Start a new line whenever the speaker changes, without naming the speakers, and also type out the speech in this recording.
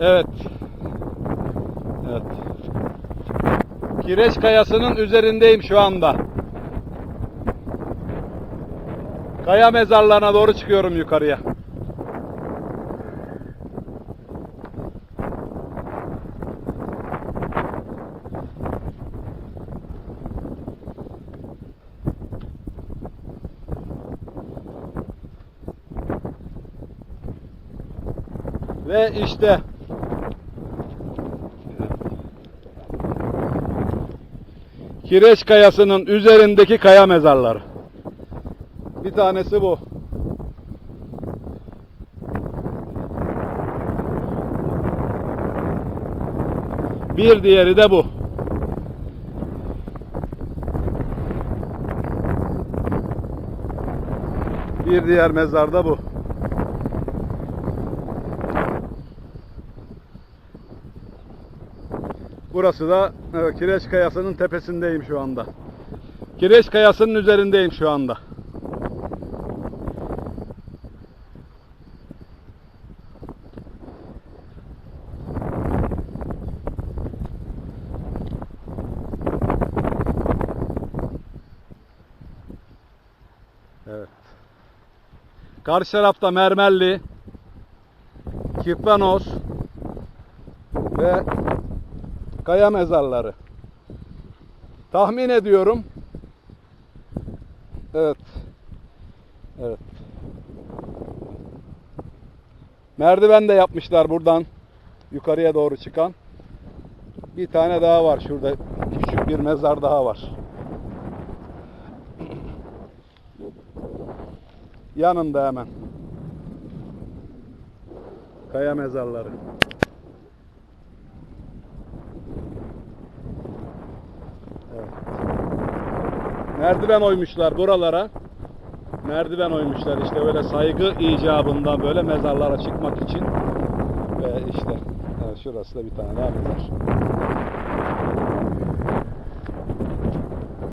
Evet. Evet. Kireç kayasının üzerindeyim şu anda. Kaya mezarlarına doğru çıkıyorum yukarıya. Ve işte Kireç kayasının üzerindeki kaya mezarları. Bir tanesi bu. Bir diğeri de bu. Bir diğer mezar da bu. Burası da Kireç Kayası'nın tepesindeyim şu anda. Kireç Kayası'nın üzerindeyim şu anda. Evet. Karşı tarafta Mermerli, Kipranos ve kaya mezarları. Tahmin ediyorum. Evet. Evet. Merdiven de yapmışlar buradan yukarıya doğru çıkan. Bir tane daha var şurada. Küçük bir mezar daha var. Yanında hemen. Kaya mezarları. Merdiven oymuşlar buralara. Merdiven oymuşlar işte böyle saygı icabında böyle mezarlara çıkmak için. Ve işte evet, şurası da bir tane daha mezar.